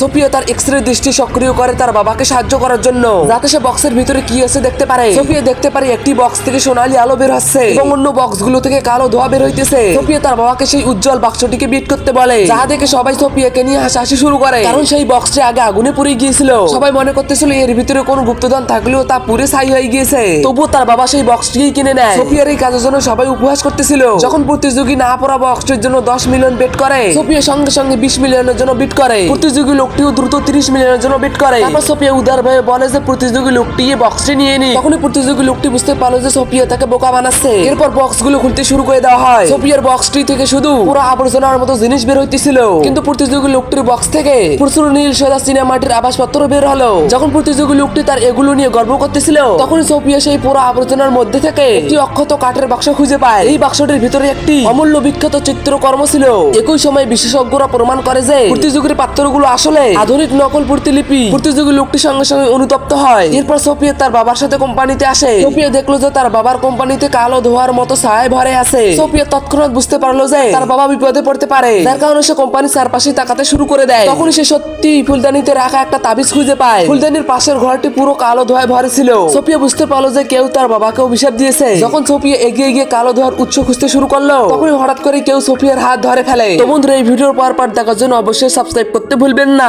Sophia তার X ray দৃষ্টি সক্রিয় করে তার বাবাকে সাহায্য করার জন্য। যাতে সে বক্সের ভিতরে কি আছে দেখতে পারে। সোফিয়া দেখতে পারে একটি বক্স থেকে সোনালী আলো বের হচ্ছে এবং অন্য বক্সগুলো থেকে কালো ধোয়া বের হইতেছে। সোফিয়া তার বাবাকে সেই উজ্জ্বল বাক্সটিকে বিট করতে বলে। যা দেখে সবাই সোফিয়াকে নিয়ে হাসাহাসি শুরু করে। কারণ সেই বক্সটি আগে আগুনে পুড়ে গিয়েছিল। সবাই মনে করতেছিল এর ভিতরে কোনো গুপ্তধন থাকলেও তা পুরে ছাই হয়ে গিয়েছে। তবুও তার বাবা সেই বক্সটিকেই কিনে নেয়। সোফিয়ার এই কাজের জন্য সবাই উপহাস করতেছিল। যখন প্রতিযোগী না পড়া বক্সটির জন্য দশ মিলিয়ন বেট করে সোফিয়া সঙ্গে সঙ্গে বিশ মিলিয়নের জন্য বিট করে। প্রতিযোগী লোকটিও দ্রুত তিরিশ মিলিয়নের জন্য বিট করে। তারপর সোফিয়া উদার ভাবে বলে যে, প্রতিযোগী লোকটি বক্সটি নিয়ে নি তখনই প্রতিযোগী লোকটি বুঝতে পারল যে, সোফিয়া তাকে বোকা বানাচ্ছে। এরপর বক্সগুলো খুলতে শুরু করে দেওয়া হয়। সোফিয়ার বক্সটি থেকে শুধু পুরো আবর্জনার মতো জিনিস বের হইতেছিল। কিন্তু প্রতিযোগী লোকটির বক্স থেকে প্রচুর নীল সাদা সিনেমাটির আবাসপত্র বের হলো। যখন প্রতিযোগী লোকটি তার এগুলো নিয়ে গর্ব করতেছিল তখন সোফিয়া সেই পুরো আবর্জনার মধ্যে থেকে একটি অক্ষত কাঠের বাক্স খুঁজে পায়। এই বাক্সটির ভিতরে একটি অমূল্য বিখ্যাত চিত্রকর্ম ছিল। একই সময় বিশেষজ্ঞরা প্রমাণ করে যে, প্রতিযোগীর পাত্রগুলো আসলে আধুনিক নকল প্রতিলিপি প্রতিযোগী লোকটি সঙ্গে সঙ্গে অনুতপ্ত হয়। এরপর সোফিয়া তার বাবার সাথে কোম্পানিতে আসে। সোফিয়া দেখল যে তার বাবার কোম্পানিতে কালো ধোয়ার মতো ছায় ভরে আছে। সোফিয়া তৎক্ষণাৎ বুঝতে পারল যে তার বাবা বিপদে পড়তে পারে। কারণে সে কোম্পানির চারপাশে তাকাতে শুরু করে দেয়। সে সত্যি ফুলদানিতে রাখা একটা তাবিজ খুঁজে পায়। ফুলদানির পাশের ঘরটি পুরো কালো ধোয়ায় ভরে ছিল। সোফিয়া বুঝতে পারল যে কেউ তার বাবাকে অভিশাপ দিয়েছে। যখন সোফিয়া এগিয়ে গিয়ে কালো ধোয়ার উৎস খুঁজতে শুরু করল, তখনই হঠাৎ করে কেউ সোফিয়ার হাত ধরে ফেলে। তো বন্ধুরা, এই ভিডিওর পর পর দেখার জন্য অবশ্যই সাবস্ক্রাইব করতে ভুলবেন না।